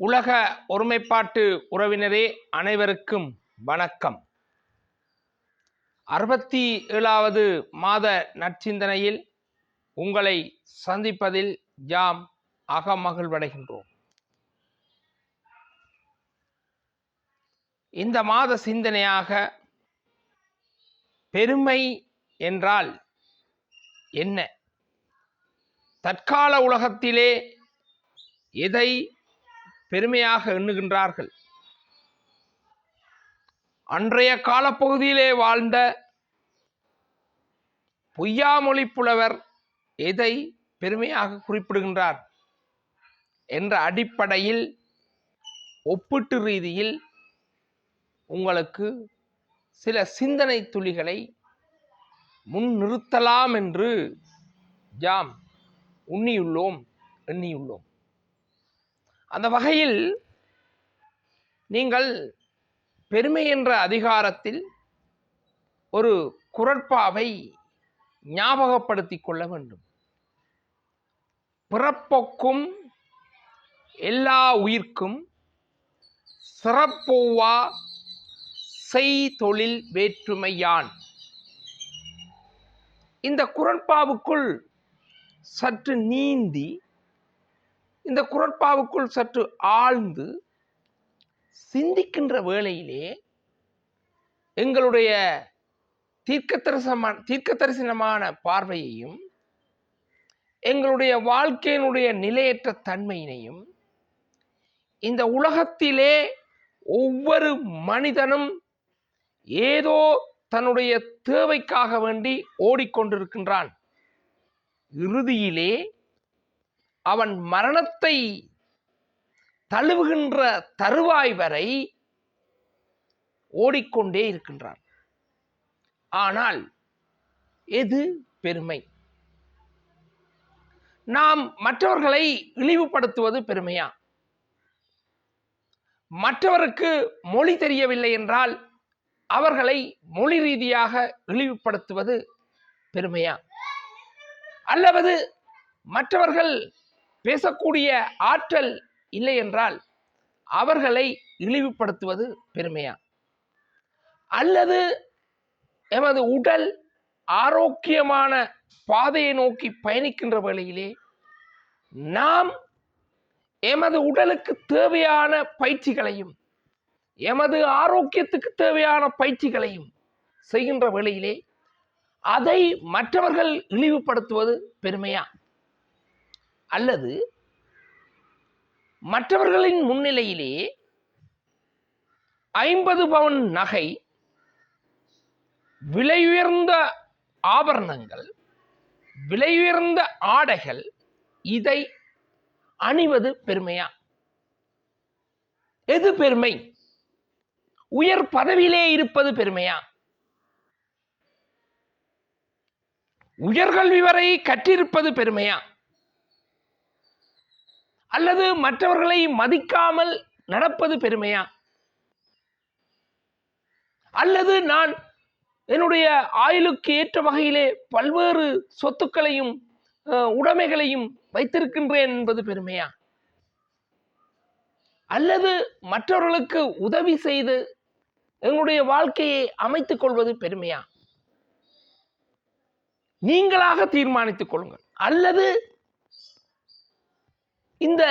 உலக ஒருமைப்பாட்டு உறவினரே அனைவருக்கும் வணக்கம். அறுபத்தி ஏழாவது மாத நற்சிந்தனையில் உங்களை சந்திப்பதில் யாம் அகமகிழ்வடைகின்றோம். இந்த மாத சிந்தனையாக பெருமை என்றால் என்ன? தற்கால உலகத்திலே எதை பெருமையாக எண்ணுகின்றார்கள். அன்றைய காலப்பகுதியிலே வாழ்ந்த பொய்யாமொழி புலவர் எதை பெருமையாக குறிப்பிடுகின்றார் என்ற அடிப்படையில் ஒப்பீட்டு ரீதியில் உங்களுக்கு சில சிந்தனை துளிகளை முன் நிறுத்தலாம் என்று ஜாம் உண்ணியுள்ளோம் எண்ணியுள்ளோம். அந்த வகையில் நீங்கள் பெருமை என்ற அதிகாரத்தில் ஒரு குரட்பாவை ஞாபகப்படுத்திக் கொள்ள வேண்டும். பிறப்பொக்கும் எல்லா உயிர்க்கும் சிறப்போவா செய் தொழில் வேற்றுமையான். இந்த குரட்பாவுக்குள் சற்று நீந்தி இந்த குரட்பாவுக்குள் சற்று ஆழ்ந்து சிந்திக்கின்ற வேளையிலே எங்களுடைய தீர்க்கத்தரிசமான தீர்க்கத்தரிசனமான பார்வையையும் எங்களுடைய வாழ்க்கையினுடைய நிலையற்ற தன்மையினையும் இந்த உலகத்திலே ஒவ்வொரு மனிதனும் ஏதோ தன்னுடைய தேவைக்காக வேண்டி ஓடிக்கொண்டிருக்கின்றான். இறுதியிலே அவன் மரணத்தை தழுவுகின்ற தருவாய் வரை ஓடிக்கொண்டே இருக்கின்றான். ஆனால் எது பெருமை? நாம் மற்றவர்களை இழிவுபடுத்துவது பெருமையா? மற்றவருக்கு மொழி தெரியவில்லை என்றால் அவர்களை மொழி ரீதியாக இழிவுபடுத்துவது பெருமையா? அல்லது மற்றவர்கள் பேசக்கூடிய ஆற்றல் இல்லை என்றால் அவர்களை இழிவுபடுத்துவது பெருமையா? அல்லது எமது உடல் ஆரோக்கியமான பாதையை நோக்கி பயணிக்கின்ற வேளையிலே நாம் எமது உடலுக்கு தேவையான பயிற்சிகளையும் எமது ஆரோக்கியத்துக்கு தேவையான பயிற்சிகளையும் செய்கின்ற வேளையிலே அதை மற்றவர்கள் இழிவுபடுத்துவது பெருமையா? அல்லது மற்றவர்களின் முன்னிலையிலே ஐம்பது பவுன் நகை விலையுயர்ந்த ஆபரணங்கள் விலையுயர்ந்த ஆடைகள் இதை அணிவது பெருமையா? எது பெருமை? உயர் பதவியிலே இருப்பது பெருமையா? உயர்கல்வி வரை கற்றிருப்பது பெருமையா? அல்லது மற்றவர்களை மதிக்காமல் நடப்பது பெருமையா? அல்லது நான் என்னுடைய ஆயுளுக்கு ஏற்ற வகையிலே பல்வேறு சொத்துக்களையும் உடைமைகளையும் வைத்திருக்கின்றேன் என்பது பெருமையா? அல்லது மற்றவர்களுக்கு உதவி செய்து எங்களுடைய வாழ்க்கையை அமைத்துக் கொள்வது பெருமையா? நீங்களாக தீர்மானித்துக் கொள்ளுங்கள். அல்லது இந்த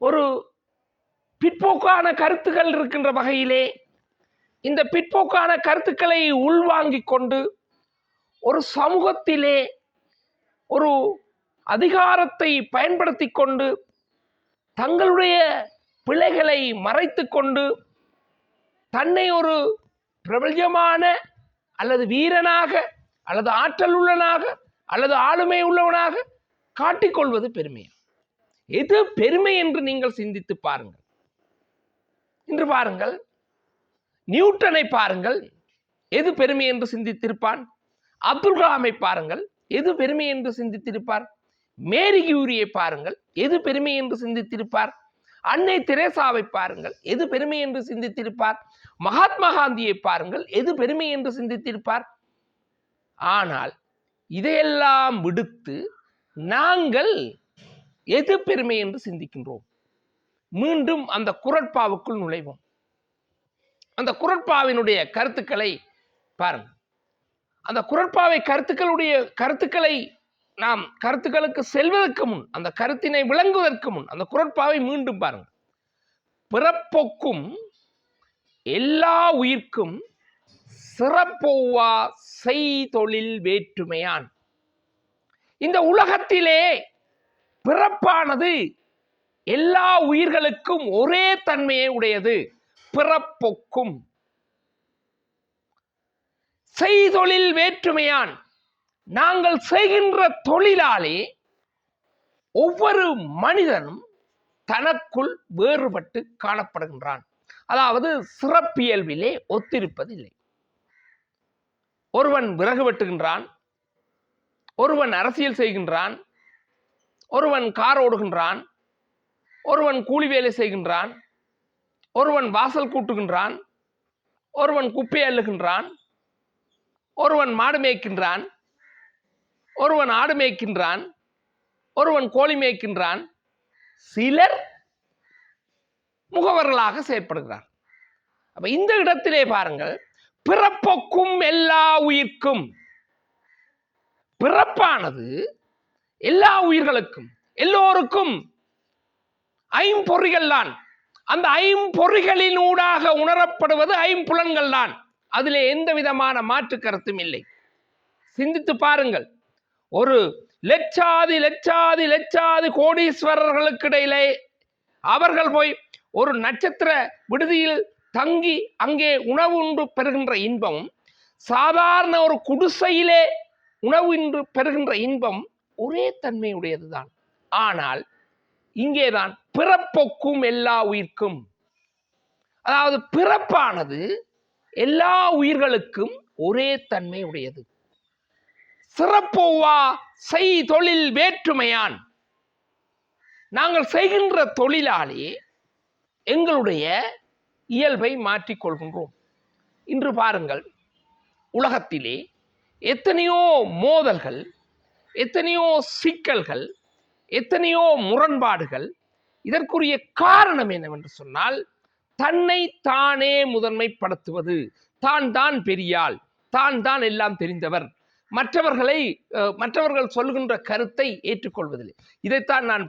ஒரு பிற்போக்கான கருத்துக்கள் இருக்கின்ற வகையிலே இந்த பிற்போக்கான கருத்துக்களை உள்வாங்கிக் கொண்டு ஒரு சமூகத்திலே ஒரு அதிகாரத்தை பயன்படுத்தி கொண்டு தங்களுடைய பிழைகளை மறைத்து கொண்டு தன்னை ஒரு பிரபல்யமான அல்லது வீரனாக அல்லது ஆற்றல் உள்ளனாக அல்லது ஆளுமை உள்ளவனாக காட்டிக்கொள்வது பெருமையா எது பெருமை என்று நீங்கள் சிந்தித்து பாருங்கள். இன்று பாருங்கள். நியூட்டனை பாருங்கள். எது பெருமை என்று சிந்தித்திருப்பான்? அப்துல் கலாமை பாருங்கள். எது பெருமை என்று சிந்தித்திருப்பார்? மேரி கியூரியை பாருங்கள். எது பெருமை என்று சிந்தித்திருப்பார்? அன்னை தெரேசாவை பாருங்கள். எது பெருமை என்று சிந்தித்திருப்பார்? மகாத்மா காந்தியை பாருங்கள். எது பெருமை என்று சிந்தித்திருப்பார்? ஆனால் இதையெல்லாம் விடுத்து நாங்கள் எது பெருமை என்று சிந்திக்கின்றோம்? மீண்டும் அந்த குரட்பாவுக்குள் நுழைவோம். அந்த குரட்பாவினுடைய கருத்துக்களை பாருங்கள். அந்த குரட்பாவை கருத்துக்களுடைய கருத்துக்களை நாம் கருத்துக்களுக்கு செல்வதற்கு முன் அந்த கருத்தினை விளங்குவதற்கு முன் அந்த குரட்பாவை மீண்டும் பாருங்கள். பிறப்போக்கும் எல்லா உயிர்க்கும் சிறப்போவா செய்தொழில் வேற்றுமையான். இந்த உலகத்திலே பிறப்பானது எல்லா உயிர்களுக்கும் ஒரே தன்மையை உடையது பிறப்பொக்கும். செய்தொழில் வேற்றுமையான். நாங்கள் செய்கின்ற தொழிலாலே ஒவ்வொரு மனிதனும் தனக்குள் வேறுபட்டு காணப்படுகின்றான். அதாவது சிறப்பியல்பிலே ஒத்திருப்பதில்லை. ஒருவன் விறகு வெட்டுகின்றான் ஒருவன் அரசியல் செய்கின்றான் ஒருவன் கார் ஓடுகின்றான் ஒருவன் கூலி வேலை செய்கின்றான் ஒருவன் வாசல் கூட்டுகின்றான் ஒருவன் குப்பை அள்ளுகின்றான் ஒருவன் மாடு மேய்க்கின்றான் ஒருவன் ஆடு மேய்க்கின்றான் ஒருவன் கோழி மேய்க்கின்றான். சிலர் முகவர்களாக செயற்படுகிறார். அப்ப இந்த இடத்திலே பாருங்கள் பிறப்புக்கும் எல்லா உயிர்க்கும் பிறப்பானது எல்லா உயிர்களுக்கும் எல்லோருக்கும் ஐம்பொறிகள் தான். அந்த ஐம்பொறிகளினூடாக உணரப்படுவது ஐம்புலன்கள் தான். அதிலே எந்த விதமான மாற்று கருத்தும் இல்லை. சிந்தித்து பாருங்கள். ஒரு லட்சாதி லட்சாதி லட்சாதி கோடீஸ்வரர்களுக்கு இடையிலே அவர்கள் போய் ஒரு நட்சத்திர விடுதியில் தங்கி அங்கே உணவு உண்டு பெறுகின்ற இன்பம் சாதாரண ஒரு குடிசையிலே உணவு இன்று பெறுகின்ற இன்பம் ஒரே தன்மையுடையதுதான். ஆனால் இங்கேதான் பிறப்பொக்கும் எல்லா உயிர்க்கும். அதாவது பிறப்பானது எல்லா உயிர்களுக்கும் ஒரே தன்மை உடையது சிறப்போவா செய் தொழில் வேற்றுமையான். நாங்கள் செய்கின்ற தொழிலாளி எங்களுடைய இயல்பை மாற்றிக்கொள்கின்றோம். இன்று பாருங்கள் உலகத்திலே எத்தனையோ மோதல்கள் எத்தனையோ சிக்கல்கள் எத்தனையோ முரண்பாடுகள் இதற்குரிய காரணம் என்னவென்று சொன்னால் தன்னை தானே முதன்மைப்படுத்துவது. தான் தான் பெரியாள் தான் தான் எல்லாம் தெரிந்தவர். மற்றவர்களை மற்றவர்கள் சொல்கின்ற கருத்தை ஏற்றுக்கொள்வதில்லை. இதைத்தான் நான்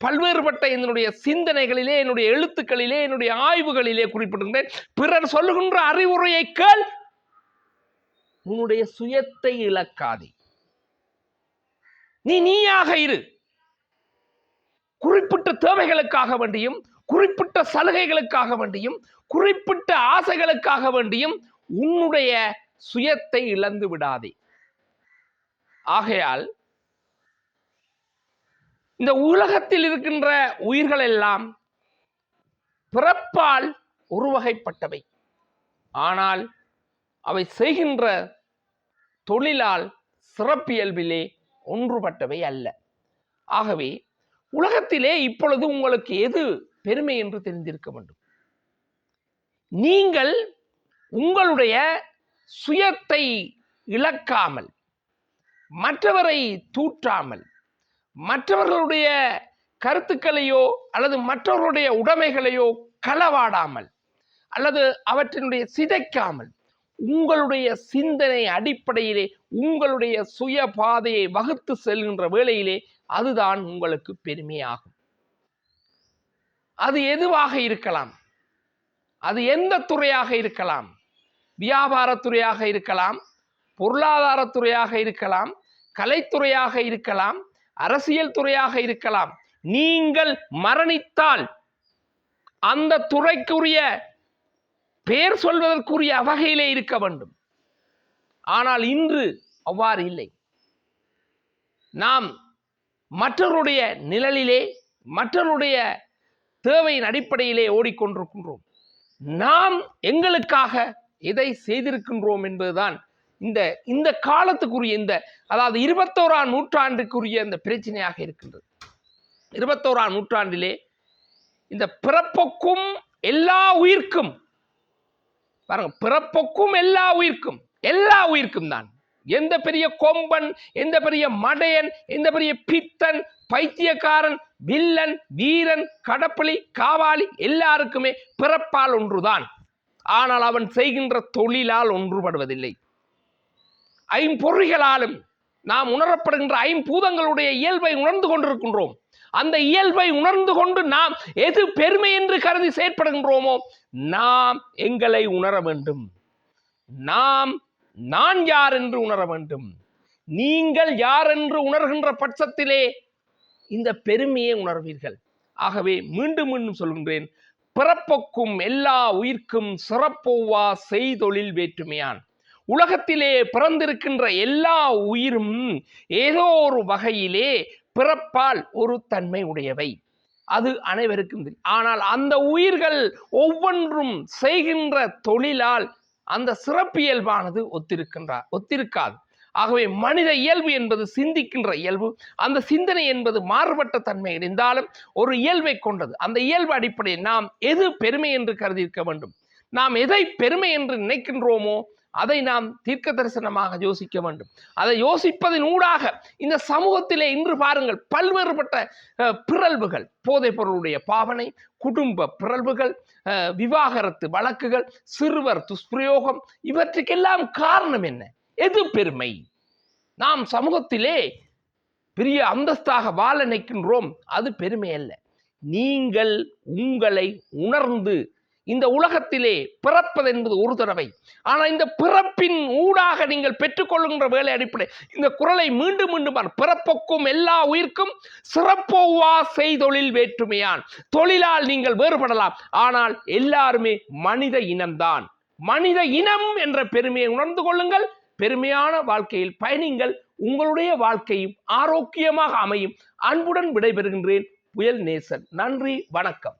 பல்வேறுபட்ட என்னுடைய சிந்தனைகளிலே என்னுடைய எழுத்துக்களிலே என்னுடைய ஆய்வுகளிலே குறிப்பிட்டிருந்தேன். பிறர் சொல்லுகின்ற அறிவுரையை கேள் உன்னுடைய சுயத்தை இழக்காதே. நீ நீயாக இரு. குறிப்பிட்ட தேவைகளுக்காக வேண்டியும் குறிப்பிட்ட சலுகைகளுக்காக வேண்டியும் குறிப்பிட்ட ஆசைகளுக்காக வேண்டியும் உன்னுடைய சுயத்தை இழந்து விடாதே. ஆகையால் இந்த உலகத்தில் இருக்கின்ற உயிர்கள் எல்லாம் பிறப்பால் உருவகைப்பட்டவை ஆனால் அவை செய்கின்ற தொழிலால் சிறப்பியல்பிலே ஒன்றுபட்டவை அல்ல. ஆகவே உலகத்திலே இப்பொழுது உங்களுக்கு எது பெருமை என்று தெரிந்திருக்க வேண்டும்? நீங்கள் உங்களுடைய சுயத்தை இழக்காமல் மற்றவரை தூற்றாமல் மற்றவர்களுடைய கருத்துக்களையோ அல்லது மற்றவர்களுடைய உடைமைகளையோ களவாடாமல் அல்லது அவற்றினுடைய சிதைக்காமல் உங்களுடைய சிந்தனை அடிப்படையிலே உங்களுடைய சுய பாதையை வகுத்து செல்கின்ற வேளையிலே அதுதான் உங்களுக்கு பெருமையாகும். அது எதுவாக இருக்கலாம்? அது எந்த துறையாக இருக்கலாம்? வியாபாரத்துறையாக இருக்கலாம் பொருளாதாரத்துறையாக இருக்கலாம் கலைத்துறையாக இருக்கலாம் அரசியல் துறையாக இருக்கலாம். நீங்கள் மரணித்தால் அந்த துறைக்குரிய பெயர் சொல்வதற்குரிய வகையிலே இருக்க வேண்டும். ஆனால் இன்று அவ்வாறு இல்லை. நாம் மற்றவருடைய நிழலிலே மற்றவருடைய தேவையின் அடிப்படையிலே ஓடிக்கொண்டிருக்கின்றோம். நாம் எங்களுக்காக எதை செய்திருக்கின்றோம் என்பதுதான் இந்த இந்த காலத்துக்குரிய இந்த அதாவது இருபத்தோராம் நூற்றாண்டுக்குரிய இந்த பிரச்சனையாக இருக்கின்றது. இருபத்தோராம் நூற்றாண்டிலே இந்த பிறப்புக்கும் எல்லா உயிர்க்கும் பாருங்க பிறப்புக்கும் எல்லா உயிர்க்கும் எல்லா உயிர்க்கும் தான். எந்த பெரிய கொம்பன் எந்த பெரிய மடையன் எந்த பெரிய பித்தன் பைத்தியக்காரன் வில்லன் வீரன் கடப்பளி காவாலி எல்லாருக்குமே பிறப்பால் ஒன்றுதான். ஆனால் அவன் செய்கின்ற தொழிலால் ஒன்றுபடுவதில்லை. ஐம்பொறிகளாலும் நாம் உணரப்படுகின்ற ஐம்பூதங்களுடைய இயல்பை உணர்ந்து கொண்டிருக்கின்றோம். அந்த இயல்பை உணர்ந்து கொண்டு நாம் எது பெருமை என்று கருதி செயற்படுகின்றோமோ நாம் எங்களை உணர வேண்டும். நாம் நான் யார் என்று உணர வேண்டும். நீங்கள் யார் என்று உணர்கின்ற பட்சத்திலே இந்த பெருமையை உணர்வீர்கள். ஆகவே மீண்டும் மீண்டும் சொல்கின்றேன் பிறப்பொக்கும் எல்லா உயிர்க்கும் சிறப்போவா செய்தொழில் வேற்றுமையான். உலகத்திலே பிறந்திருக்கின்ற எல்லா உயிரும் ஏதோ ஒரு வகையிலே பிறப்பால் ஒரு தன்மை உடையவை. அது அனைவருக்கும் தெரியும். ஆனால் அந்த உயிர்கள் ஒவ்வொன்றும் செய்கின்ற தொழிலால் அந்த சிறப்பியல்பானது ஒத்திருக்கின்றார் ஒத்திருக்காது. ஆகவே மனித இயல்பு என்பது சிந்திக்கின்ற இயல்பு அந்த சிந்தனை என்பது மாறுபட்ட தன்மை இருந்தாலும் ஒரு இயல்பை கொண்டது. அந்த இயல்பு அடிப்படையில் நாம் எது பெருமை என்று கருதி இருக்க வேண்டும்? நாம் எதை பெருமை என்று நினைக்கின்றோமோ அதை நாம் தீர்க்க தரிசனமாக யோசிக்க வேண்டும். அதை யோசிப்பதன் ஊடாக இந்த சமூகத்திலே இன்று பாருங்கள் பல்வேறுபட்ட பிறழ்வுகள் போதைப் பொருளுடைய பாவனை குடும்ப பிறழ்வுகள் விவாகரத்து வழக்குகள் சிறுவர் துஷ்பிரயோகம் இவற்றுக்கெல்லாம் காரணம் என்ன? எது பெருமை? நாம் சமூகத்திலே பெரிய அந்தஸ்தாக வாழ நிற்கின்றோம் அது பெருமை அல்ல. நீங்கள் உங்களை உணர்ந்து இந்த உலகத்திலே பிறப்பது என்பது ஒரு தடவை. ஆனால் இந்த பிறப்பின் ஊடாக நீங்கள் பெற்றுக்கொள்கின்ற வேலை அடிப்படை. இந்த குரலை மீண்டும் மீண்டும் பிறப்புக்கும் எல்லா உயிர்க்கும் சிறப்போவா செய்தொழில் வேற்றுமையான். தொழிலால் நீங்கள் வேறுபடலாம். ஆனால் எல்லாருமே மனித இனம்தான். மனித இனம் என்ற பெருமையை உணர்ந்து கொள்ளுங்கள். பெருமையான வாழ்க்கையில் பயணிங்கள். உங்களுடைய வாழ்க்கையும் ஆரோக்கியமாக அமையும். அன்புடன் விடைபெறுகின்றேன் புயல் நேசன். நன்றி வணக்கம்.